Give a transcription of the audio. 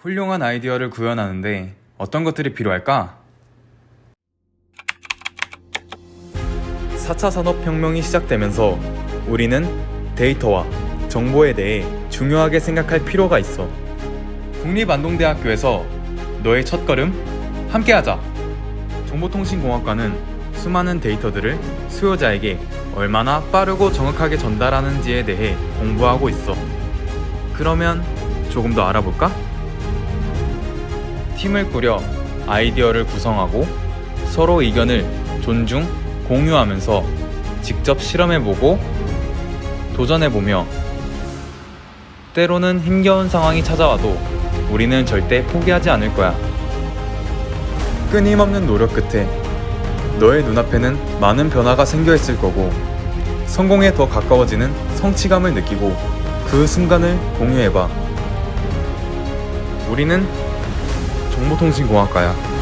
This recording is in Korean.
훌륭한 아이디어를 구현하는데 어떤 것들이 필요할까? 4차 산업혁명이 시작되면서 우리는 데이터와 정보에 대해 중요하게 생각할 필요가 있어. 국립안동대학교에서 너의 첫걸음 함께하자. 정보통신공학과는 수많은 데이터들을 수요자에게 얼마나 빠르고 정확하게 전달하는지에 대해 공부하고 있어. 그러면 조금 더 알아볼까? 팀을 꾸려 아이디어를 구성하고 서로 의견을 존중, 공유하면서 직접 실험해보고 도전해보며 때로는 힘겨운 상황이 찾아와도 우리는 절대 포기하지 않을 거야. 끊임없는 노력 끝에 너의 눈앞에는 많은 변화가 생겨 있을 거고 성공에 더 가까워지는 성취감을 느끼고 그 순간을 공유해봐. 우리는 정보통신공학과야.